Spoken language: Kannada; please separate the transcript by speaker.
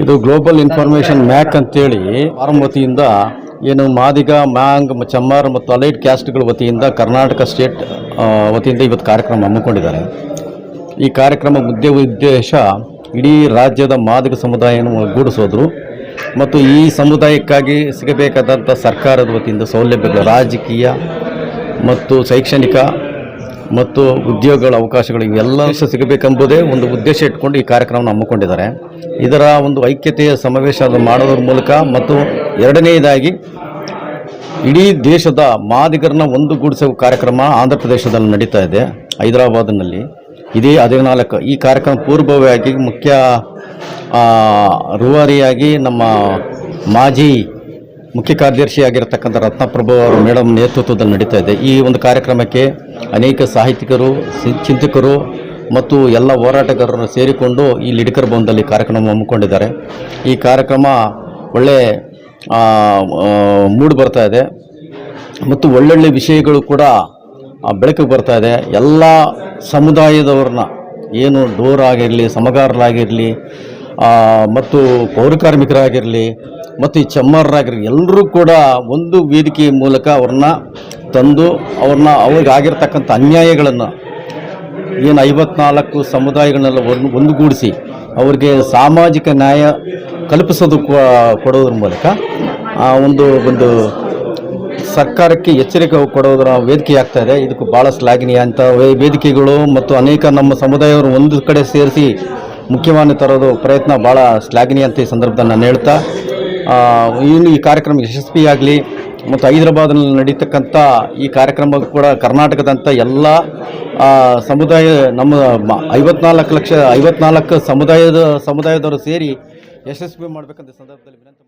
Speaker 1: ಇದು ಗ್ಲೋಬಲ್ ಇನ್ಫಾರ್ಮೇಷನ್ ಮ್ಯಾಕ್ ಅಂತೇಳಿ ಫಾರಂ ವತಿಯಿಂದ ಏನು ಮಾದಿಗ, ಮ್ಯಾಂಗ್, ಚಮ್ಮರ್ ಚಮ್ಮಾರ್ ಮತ್ತು ಅಲೈಟ್ ಕ್ಯಾಸ್ಟ್ಗಳ ವತಿಯಿಂದ ಕರ್ನಾಟಕ ಸ್ಟೇಟ್ ವತಿಯಿಂದ ಇವತ್ತು ಕಾರ್ಯಕ್ರಮ ಹಮ್ಮಿಕೊಂಡಿದ್ದಾರೆ. ಈ ಕಾರ್ಯಕ್ರಮ ಮುದ್ದೆ ಉದ್ದೇಶ ಇಡೀ ರಾಜ್ಯದ ಮಾದಿಗ ಸಮುದಾಯವನ್ನು ಒಗ್ಗೂಡಿಸೋದ್ರು ಮತ್ತು ಈ ಸಮುದಾಯಕ್ಕಾಗಿ ಸಿಗಬೇಕಾದಂಥ ಸರ್ಕಾರದ ವತಿಯಿಂದ ಸೌಲಭ್ಯಗಳು ರಾಜಕೀಯ ಮತ್ತು ಶೈಕ್ಷಣಿಕ ಮತ್ತು ಉದ್ಯೋಗಗಳ ಅವಕಾಶಗಳು ಇವೆಲ್ಲ ಸಿಗಬೇಕೆಂಬುದೇ ಒಂದು ಉದ್ದೇಶ ಇಟ್ಕೊಂಡು ಈ ಕಾರ್ಯಕ್ರಮವನ್ನು ಹಮ್ಮಿಕೊಂಡಿದ್ದಾರೆ. ಇದರ ಒಂದು ಐಕ್ಯತೆಯ ಸಮಾವೇಶ ಮಾಡೋದ್ರ ಮೂಲಕ ಮತ್ತು ಎರಡನೆಯದಾಗಿ ಇಡೀ ದೇಶದ ಮಾದಿಗರನ್ನ ಒಂದುಗೂಡಿಸುವ ಕಾರ್ಯಕ್ರಮ ಆಂಧ್ರ ಪ್ರದೇಶದಲ್ಲಿ ನಡೀತಾ ಇದೆ, ಹೈದರಾಬಾದ್ನಲ್ಲಿ. ಇದೇ ಹದಿನಾಲ್ಕು ಈ ಕಾರ್ಯಕ್ರಮ ಪೂರ್ವವಾಗಿ ಮುಖ್ಯ ರೂವಾರಿಯಾಗಿ ನಮ್ಮ ಮಾಜಿ ಮುಖ್ಯ ಕಾರ್ಯದರ್ಶಿಯಾಗಿರ್ತಕ್ಕಂಥ ರತ್ನಪ್ರಭು ಅವರ ಮೇಡಮ್ ನೇತೃತ್ವದಲ್ಲಿ ನಡೀತಾ ಇದೆ. ಈ ಒಂದು ಕಾರ್ಯಕ್ರಮಕ್ಕೆ ಅನೇಕ ಸಾಹಿತಿಕರು ಚಿಂತಕರು ಮತ್ತು ಎಲ್ಲ ಹೋರಾಟಗಾರರು ಸೇರಿಕೊಂಡು ಈ ಲಿಡಿಕರ್ ಭವನದಲ್ಲಿ ಕಾರ್ಯಕ್ರಮ ಹಮ್ಮಿಕೊಂಡಿದ್ದಾರೆ. ಈ ಕಾರ್ಯಕ್ರಮ ಒಳ್ಳೆ ಮೂಡ್ ಬರ್ತಾ ಇದೆ ಮತ್ತು ಒಳ್ಳೊಳ್ಳೆ ವಿಷಯಗಳು ಕೂಡ ಬೆಳಕಿಗೆ ಬರ್ತಾ ಇದೆ. ಎಲ್ಲ ಸಮುದಾಯದವ್ರನ್ನ ಏನು ಡೋರ್ ಆಗಿರಲಿ ಸಮಗಾರರಾಗಿರಲಿ ಮತ್ತು ಪೌರಕಾರ್ಮಿಕರಾಗಿರಲಿ ಮತ್ತು ಈ ಚಮ್ಮಾರರಾಗಿರಲಿ, ಎಲ್ಲರೂ ಕೂಡ ಒಂದು ವೇದಿಕೆಯ ಮೂಲಕ ಅವ್ರನ್ನ ತಂದು ಅವ್ರನ್ನ ಅವ್ರಿಗೆ ಆಗಿರ್ತಕ್ಕಂಥ ಅನ್ಯಾಯಗಳನ್ನು ಏನು ಐವತ್ನಾಲ್ಕು ಸಮುದಾಯಗಳನ್ನೆಲ್ಲ ಒಂದು, ಒಂದುಗೂಡಿಸಿ ಅವರಿಗೆ ಸಾಮಾಜಿಕ ನ್ಯಾಯ ಕಲ್ಪಿಸೋದು ಕೊಡೋದ್ರ ಮೂಲಕ ಆ ಒಂದು ಒಂದು ಸರ್ಕಾರಕ್ಕೆ ಎಚ್ಚರಿಕೆ ಕೊಡೋದರ ವೇದಿಕೆ ಆಗ್ತಾ ಇದೆ. ಇದಕ್ಕೆ ಭಾಳ ಶ್ಲಾಘನೀಯ ಅಂತ ವೇದಿಕೆಗಳು ಮತ್ತು ಅನೇಕ ನಮ್ಮ ಸಮುದಾಯವರು ಒಂದು ಕಡೆ ಸೇರಿಸಿ ಮುಖ್ಯವಾಹಿನಿ ತರೋದು ಪ್ರಯತ್ನ ಭಾಳ ಶ್ಲಾಘನೀಯ ಅಂತ ಈ ಸಂದರ್ಭದಲ್ಲಿ ನಾನು ಹೇಳ್ತಾ ಇನ್ನು ಈ ಕಾರ್ಯಕ್ರಮ ಯಶಸ್ವಿಯಾಗಲಿ ಮತ್ತು ಹೈದರಾಬಾದ್ನಲ್ಲಿ ನಡೀತಕ್ಕಂಥ ಈ ಕಾರ್ಯಕ್ರಮ ಕೂಡ ಕರ್ನಾಟಕದಂಥ ಎಲ್ಲ ಸಮುದಾಯ ನಮ್ಮ ಐವತ್ನಾಲ್ಕು ಲಕ್ಷ, ಐವತ್ನಾಲ್ಕು ಸಮುದಾಯದ, ಸಮುದಾಯದವರು ಸೇರಿ ಯಶಸ್ವಿ ಮಾಡಬೇಕಂತ ಸಂದರ್ಭದಲ್ಲಿ ವಿನಂತಿ